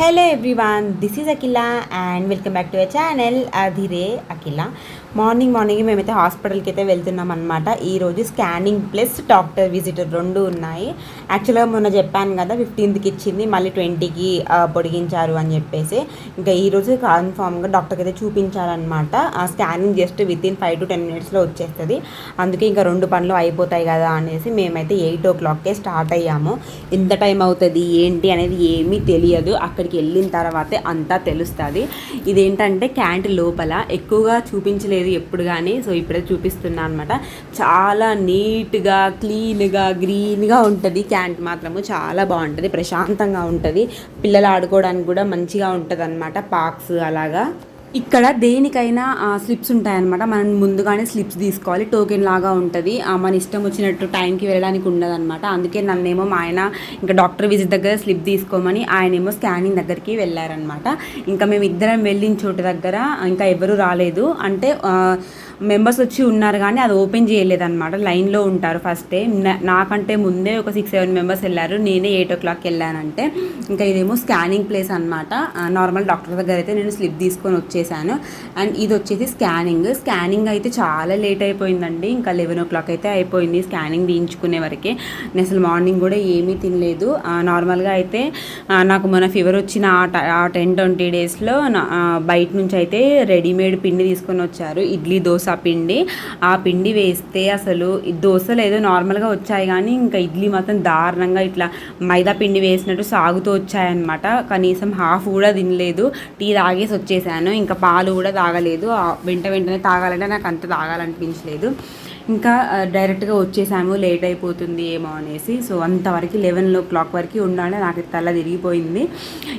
hello everyone this is akila and welcome back to our channel adhire akila morning morning మేమైతే హాస్పిటల్కి అయితే వెళ్తున్నాం అనమాట ఈరోజు స్కానింగ్ ప్లస్ డాక్టర్ విజిట్ రెండు ఉన్నాయి. యాక్చువల్గా మొన్న చెప్పాను కదా ఫిఫ్టీన్త్కి ఇచ్చింది మళ్ళీ ట్వంటీకి పొడిగించారు అని చెప్పేసి. ఇంకా ఈరోజు కన్ఫామ్గా డాక్టర్కి అయితే చూపించాలన్నమాట ఆ scanning just with in five to ten మినిట్స్లో వచ్చేస్తుంది. అందుకే ఇంకా రెండు పనులు అయిపోతాయి కదా అనేసి మేమైతే ఎయిట్ ఓ క్లాక్కే స్టార్ట్ అయ్యాము. ఎంత టైం అవుతుంది ఏంటి అనేది ఏమీ తెలియదు. అక్కడికి వెళ్ళిన తర్వాతే అంతా తెలుస్తుంది. ఇదేంటంటే క్యాంట్ లోపల ఎక్కువగా చూపించలేదు ఎప్పుడు కానీ సో ఇప్పుడే చూపిస్తున్నా అనమాట చాలా నీట్గా క్లీన్గా గ్రీన్గా ఉంటుంది. క్యాంట్ మాత్రము చాలా బాగుంటుంది. ప్రశాంతంగా ఉంటుంది. పిల్లలు ఆడుకోవడానికి కూడా మంచిగా ఉంటుంది అనమాట పార్క్స్ అలాగా. ఇక్కడ దేనికైనా స్లిప్స్ ఉంటాయన్నమాట. మనం ముందుగానే స్లిప్స్ తీసుకోవాలి. టోకెన్ లాగా ఉంటుంది. మన ఇష్టం వచ్చినట్టు టైంకి వెళ్ళడానికి ఉండదన్నమాట. అందుకే నన్నేమో మా ఆయన ఇంకా డాక్టర్ విజిట్ దగ్గర స్లిప్ తీసుకోమని ఆయనేమో స్కానింగ్ దగ్గరికి వెళ్ళారనమాట ఇంకా మేము ఇద్దరం వెళ్ళిన చోటు దగ్గర ఇంకా ఎవరు రాలేదు. అంటే మెంబర్స్ వచ్చి ఉన్నారు కానీ అది ఓపెన్ చేయలేదన్నమాట. లైన్లో ఉంటారు ఫస్టే నా- నాకంటే ముందే ఒక సిక్స్ సెవెన్ మెంబర్స్ వెళ్ళారు. నేనే ఎయిట్ ఓ క్లాక్ వెళ్ళానంటే ఇంకా ఇదేమో స్కానింగ్ ప్లేస్ అనమాట నార్మల్ డాక్టర్ దగ్గర అయితే నేను స్లిప్ తీసుకొని వచ్చేసాను. అండ్ ఇది వచ్చేసి స్కానింగ్. స్కానింగ్ అయితే చాలా లేట్ అయిపోయిందండి. ఇంకా లెవెన్ ఓ క్లాక్ అయితే అయిపోయింది స్కానింగ్ తీయించుకునే వరకే. నేను అసలు మార్నింగ్ కూడా ఏమీ తినలేదు. నార్మల్గా అయితే నాకు మన ఫీవర్ వచ్చిన ఆ ఆ టెన్ ట్వంటీ డేస్లో బయట నుంచి అయితే రెడీమేడ్ పిండి తీసుకొని వచ్చారు. ఇడ్లీ దోశ పిండి. ఆ పిండి వేస్తే అసలు దోశలు ఏదో నార్మల్గా వచ్చాయి కానీ ఇంకా ఇడ్లీ మాత్రం దారుణంగా ఇట్లా మైదా పిండి వేసినట్టు సాగుతూ వచ్చాయన్నమాట. కనీసం హాఫ్ కూడా తినలేదు. టీ తాగేసి వచ్చేసాను. ఇంకా పాలు కూడా తాగలేదు. వెంట వెంటనే తాగాలంటే నాకు అంత తాగాలనిపించలేదు. ఇంకా డైరెక్ట్గా వచ్చేసాము లేట్ అయిపోతుంది ఏమో అనేసి. సో అంతవరకు లెవెన్ ఓ క్లాక్ వరకు ఉండాలి. నాకు తల తిరిగిపోయింది.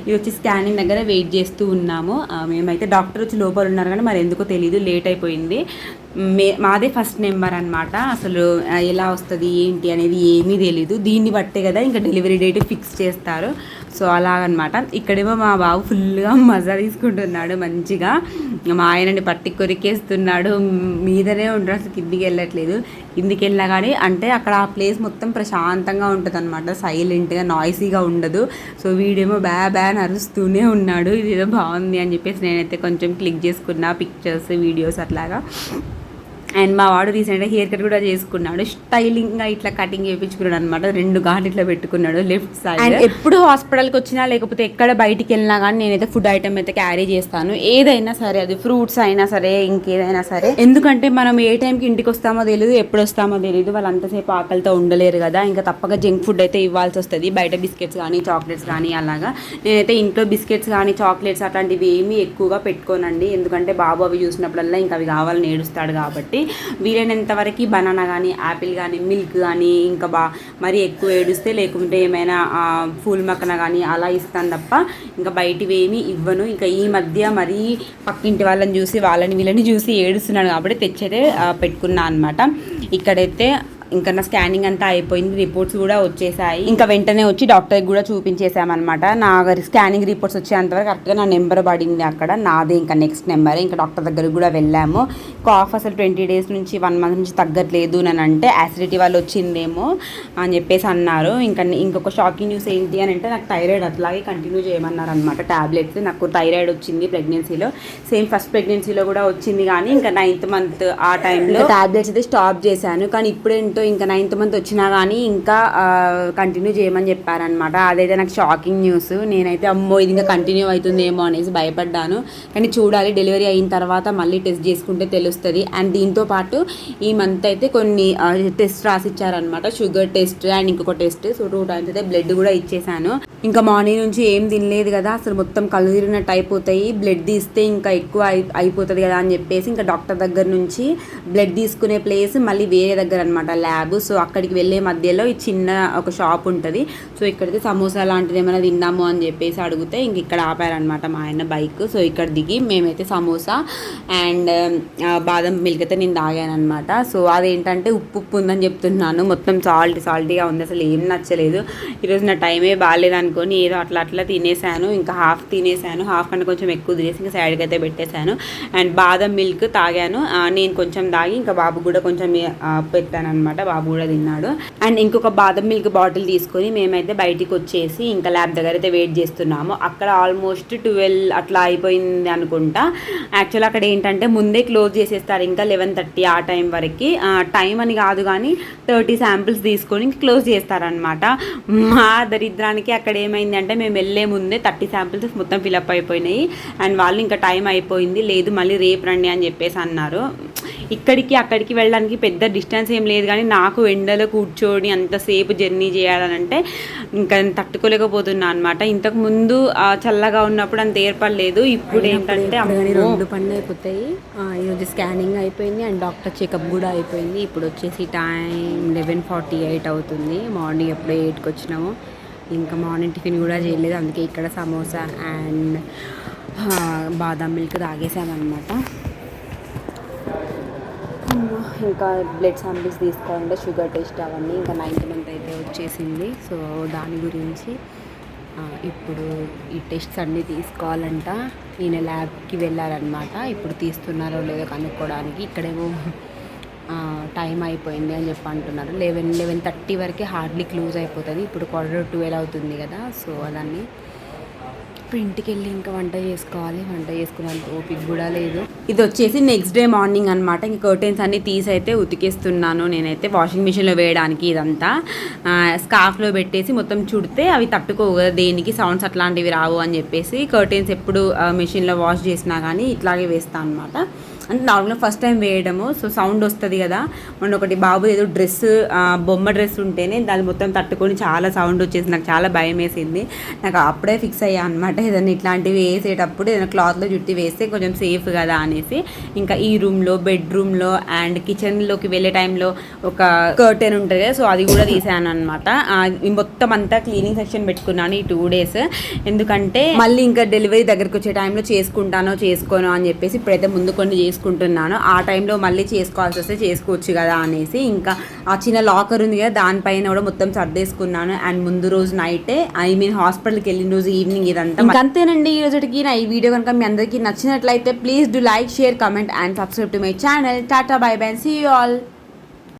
ఇది వచ్చి స్కానింగ్ దగ్గర వెయిట్ చేస్తూ ఉన్నాము. మేమైతే డాక్టర్ వచ్చి లోపల ఉన్నారు కానీ మరి ఎందుకో తెలియదు లేట్ అయిపోయింది. మే మాదే ఫస్ట్ నెంబర్ అనమాట అసలు ఎలా వస్తుంది ఏంటి అనేది ఏమీ తెలీదు. దీన్ని బట్టే కదా ఇంకా డెలివరీ డేట్ ఫిక్స్ చేస్తారు. సో అలాగనమాట. ఇక్కడేమో మా బాబు ఫుల్గా మజా తీసుకుంటున్నాడు మంచిగా. మా ఆయనని పట్టి కొరికేస్తున్నాడు. మీదనే ఉంటాడు అసలు కిందికి వెళ్ళట్లేదు. కిందికి వెళ్ళినా కానీ అంటే అక్కడ ఆ ప్లేస్ మొత్తం ప్రశాంతంగా ఉంటుంది అనమాట సైలెంట్గా నాయిసీగా ఉండదు. సో వీడేమో బ్యా బ్యా అని అరుస్తూనే ఉన్నాడు. ఇదేదో బాగుంది అని చెప్పేసి నేనైతే కొంచెం క్లిక్ చేసుకున్నా పిక్చర్స్ వీడియోస్ అట్లాగా. అండ్ మా వాడు రీసెంట్గా హెయిర్ కట్ కూడా చేసుకున్నాడు. స్టైలింగ్గా ఇట్లా కటింగ్ చేయించుకున్నాడు అనమాట రెండు ఘాట్ ఇట్లా పెట్టుకున్నాడు లెఫ్ట్ సైడ్. అండ్ ఎప్పుడు హాస్పిటల్కి వచ్చినా లేకపోతే ఎక్కడ బయటికి వెళ్ళినా కానీ నేనైతే ఫుడ్ ఐటమ్ అయితే క్యారీ చేస్తాను. ఏదైనా సరే అది ఫ్రూట్స్ అయినా సరే ఇంకేదైనా సరే. ఎందుకంటే మనం ఏ టైంకి ఇంటికి వస్తామో తెలియదు ఎప్పుడు వస్తామో తెలియదు వాళ్ళు అంతసేపు ఆకలితో ఉండలేరు కదా. ఇంకా తప్పక జంక్ ఫుడ్ అయితే ఇవ్వాల్సి వస్తుంది. బయట బిస్కెట్స్ కానీ చాక్లెట్స్ కానీ అలాగా. నేనైతే ఇంట్లో బిస్కెట్స్ కానీ చాక్లెట్స్ అట్లాంటివి ఏమీ ఎక్కువగా పెట్టుకోనండి. ఎందుకంటే బాబు అవి చూసినప్పుడల్లా ఇంకా అవి కావాలని ఏడుస్తాడు కాబట్టి. వీలైనంత వరకు బనానా కానీ యాపిల్ కానీ మిల్క్ కానీ ఇంకా బా మరీ ఎక్కువ ఏడుస్తే లేకుంటే ఏమైనా ఫూల్ మక్కన కానీ అలా ఇస్తాను తప్ప ఇంకా బయటివి ఏమీ ఇవ్వను. ఇంకా ఈ మధ్య మరీ పక్కింటి వాళ్ళని చూసి వాళ్ళని వీళ్ళని చూసి ఏడుస్తున్నాను కాబట్టి తెచ్చైతే పెట్టుకున్నాను పెట్టుకున్నా అనమాట ఇక్కడైతే ఇంకా నా స్కానింగ్ అంతా అయిపోయింది రిపోర్ట్స్ కూడా వచ్చేసాయి. ఇంకా వెంటనే వచ్చి డాక్టర్కి కూడా చూపించేసామన్నమాట. నా స్కానింగ్ రిపోర్ట్స్ వచ్చేంతవరకు కరెక్ట్గా నా నెంబర్ పడింది అక్కడ. నాదే ఇంకా నెక్స్ట్ నెంబర్. ఇంకా డాక్టర్ దగ్గరికి కూడా వెళ్ళాము. కాఫ్ అసలు ట్వంటీ డేస్ నుంచి వన్ మంత్ నుంచి తగ్గట్లేదు అని అంటే యాసిడిటీ వాళ్ళు వచ్చిందేమో అని చెప్పేసి అన్నారు. ఇంకా ఇంకొక షాకింగ్ న్యూస్ ఏంటి అని అంటే నాకు థైరాయిడ్ అట్లాగే కంటిన్యూ చేయమన్నారు అనమాట టాబ్లెట్స్. నాకు థైరాయిడ్ వచ్చింది ప్రెగ్నెన్సీలో. సేమ్ ఫస్ట్ ప్రెగ్నెన్సీలో కూడా వచ్చింది కానీ ఇంకా నైన్త్ మంత్ ఆ టైంలో ట్యాబ్లెట్స్ అయితే స్టాప్ చేశాను. కానీ ఇప్పుడేంటో ఇంకా నైన్త్ మంత్ వచ్చినా కానీ ఇంకా కంటిన్యూ చేయమని చెప్పారనమాట అదైతే నాకు షాకింగ్ న్యూస్ నేనైతే అమ్మో ఇది ఇంకా కంటిన్యూ అవుతుందేమో అనేసి భయపడ్డాను. కానీ చూడాలి డెలివరీ అయిన తర్వాత మళ్ళీ టెస్ట్ చేసుకుంటే తెలుస్తుంది. అండ్ దీంతో పాటు ఈ మంత్ అయితే కొన్ని టెస్ట్ రాసిచ్చారనమాట షుగర్ టెస్ట్ అండ్ ఇంకొక టెస్ట్ సో టూ టైమ్స్ అయితే బ్లడ్ కూడా ఇచ్చేసాను. ఇంకా మార్నింగ్ నుంచి ఏం తినలేదు కదా అసలు మొత్తం కళ్ళు తిరిగినట్టు అయిపోతాయి బ్లడ్ తీస్తే ఇంకా ఎక్కువ అయి అయిపోతుంది కదా అని చెప్పేసి ఇంకా డాక్టర్ దగ్గర నుంచి బ్లడ్ తీసుకునే ప్లేస్ మళ్ళీ వేరే దగ్గర అనమాట ల్యాబ్ సో అక్కడికి వెళ్ళే మధ్యలో ఈ చిన్న ఒక షాప్ ఉంటుంది. సో ఇక్కడికి సమోసా లాంటిది ఏమైనా తిందాము అని చెప్పేసి అడిగితే ఇంక ఇక్కడ ఆపారనమాట మా ఆయన బైక్ సో ఇక్కడ దిగి మేమైతే సమోసా అండ్ బాదం మిల్క్ అయితే నేను తాగాను అనమాట సో అదేంటంటే ఉప్పు ఉప్పు ఉందని చెప్తున్నాను. మొత్తం సాల్ట్ సాల్టీగా ఉంది. అసలు ఏం నచ్చలేదు. ఈరోజు నా టైమే బాగాలేదని అనుకొని ఏదో అట్లా అట్లా తినేసాను. ఇంకా హాఫ్ తినేసాను. హాఫ్ కంటే కొంచెం ఎక్కువ తినేసి ఇంకా సైడ్కి అయితే పెట్టేశాను. అండ్ బాదం మిల్క్ తాగాను. నేను కొంచెం తాగి ఇంకా బాబు కూడా కొంచెం పెట్టాను అనమాట బాబు కూడా తిన్నాడు. అండ్ ఇంకొక బాదం మిల్క్ బాటిల్ తీసుకొని మేమైతే బయటికి వచ్చేసి ఇంకా ల్యాబ్ దగ్గర అయితే వెయిట్ చేస్తున్నాము. అక్కడ ఆల్మోస్ట్ ట్వెల్వ్ అట్లా అయిపోయింది అనుకుంటా. యాక్చువల్ అక్కడ ఏంటంటే ముందే క్లోజ్ చేసేస్తారు. ఇంకా లెవెన్ థర్టీ ఆ టైం వరకు. టైం అని కాదు కానీ థర్టీ శాంపిల్స్ తీసుకొని క్లోజ్ చేస్తారనమాట మా దరిద్రానికి అక్కడ ఏమైంది అంటే మేము వెళ్ళే ముందే థర్టీ శాంపిల్స్ మొత్తం ఫిలప్ అయిపోయినాయి. అండ్ వాళ్ళు ఇంకా టైం అయిపోయింది. లేదు మళ్ళీ రేపు రండి అని చెప్పేసి అన్నారు. ఇక్కడికి అక్కడికి వెళ్ళడానికి పెద్ద డిస్టెన్స్ ఏం లేదు కానీ నాకు ఎండలో కూర్చొని అంతసేపు జర్నీ చేయాలనంటే ఇంకా నేను తట్టుకోలేకపోతున్నా అనమాట ఇంతకు ముందు చల్లగా ఉన్నప్పుడు అంత ఏర్పడలేదు. ఇప్పుడు ఏంటంటే రెండు పనులు అయిపోతాయి. ఈరోజు స్కానింగ్ అయిపోయింది అండ్ డాక్టర్ చెకప్ కూడా అయిపోయింది. ఇప్పుడు వచ్చేసి టైం లెవెన్ ఫార్టీ ఎయిట్ అవుతుంది. మార్నింగ్ ఎప్పుడో ఎయిట్కి వచ్చినాము ఇంకా మార్నింగ్ టిఫిన్ కూడా చేయలేదు. అందుకే ఇక్కడ సమోసా అండ్ బాదం బాదాం మిల్క్ తాగేసామన్నమాట. ఇంకా బ్లడ్ శాంపిల్స్ తీసుకోవాలంటే షుగర్ టెస్ట్ అవన్నీ ఇంకా నైన్త్ మంత్ అయితే వచ్చేసింది. సో దాని గురించి ఇప్పుడు ఈ టెస్ట్స్ అన్నీ తీసుకోవాలంట. ఈయన ల్యాబ్కి వెళ్ళారనమాట ఇప్పుడు తీస్తున్నారో లేదో కనుక్కోవడానికి. ఇక్కడేమో టైం అయిపోయింది అని చెప్పి అంటున్నారు. లెవెన్ లెవెన్ థర్టీ వరకే హార్డ్లీ క్లోజ్ అయిపోతుంది. ఇప్పుడు క్వార్టర్ ట్వెల్వ్ అవుతుంది కదా సో అదన్నీ ఇప్పుడు ఇంటికి వెళ్ళి ఇంకా వంట చేసుకోవాలి. వంట చేసుకున్నంత ఓపిక కూడా లేదు. ఇది వచ్చేసి నెక్స్ట్ డే మార్నింగ్ అనమాట ఇంక కర్టెన్స్ అన్ని తీసి అయితే ఉతికేస్తున్నాను నేనైతే. వాషింగ్ మిషన్లో వేయడానికి ఇదంతా. స్కార్ఫ్లో పెట్టేసి మొత్తం చుడితే అవి తట్టుకోవు కదా దేనికి సౌండ్స్ అట్లాంటివి రావు అని చెప్పేసి. కర్టెన్స్ ఎప్పుడు మిషన్లో వాష్ చేసినా కానీ ఇట్లాగే వేస్తాను అనమాట అంటే నార్మల్గా ఫస్ట్ టైం వేయడము సో సౌండ్ వస్తుంది కదా. మొన్న ఒకటి బాబు ఏదో డ్రెస్ బొమ్మ డ్రెస్ ఉంటేనే దాన్ని మొత్తం తట్టుకొని చాలా సౌండ్ వచ్చేసి నాకు చాలా భయం వేసింది. నాకు అప్పుడే ఫిక్స్ అయ్యా అనమాట ఏదైనా ఇట్లాంటివి వేసేటప్పుడు ఏదైనా క్లాత్లో జుట్టి వేస్తే కొంచెం సేఫ్ కదా అనేసి. ఇంకా ఈ రూమ్లో బెడ్రూమ్లో అండ్ కిచెన్లోకి వెళ్ళే టైంలో ఒక కర్టెన్ ఉంటుంది కదా సో అది కూడా తీసాను అనమాట మొత్తం అంతా క్లీనింగ్ సెక్షన్ పెట్టుకున్నాను ఈ టూ డేస్ ఎందుకంటే మళ్ళీ ఇంకా డెలివరీ దగ్గరికి వచ్చే టైంలో చేసుకుంటానో చేసుకోనో అని చెప్పేసి ఇప్పుడైతే ముందు కొన్ని చేసుకుంటున్నాను. ఆ టైంలో మళ్ళీ చేసుకోవాల్సి వస్తే చేసుకోవచ్చు కదా అనేసి ఇంకా ఆ చిన్న లాకర్ ఉంది కదా దానిపైన కూడా మొత్తం సర్దేసుకున్నాను. అండ్ ముందు రోజు నైటే ఐ మీన్ హాస్పిటల్కి వెళ్ళిన రోజు ఈవినింగ్ ఇదంతా అంతేనండి ఈ రోజుకి. నా ఈ వీడియో కనుక మీ అందరికీ నచ్చినట్లయితే please do like share comment and subscribe to my channel. Tata bye bye see all.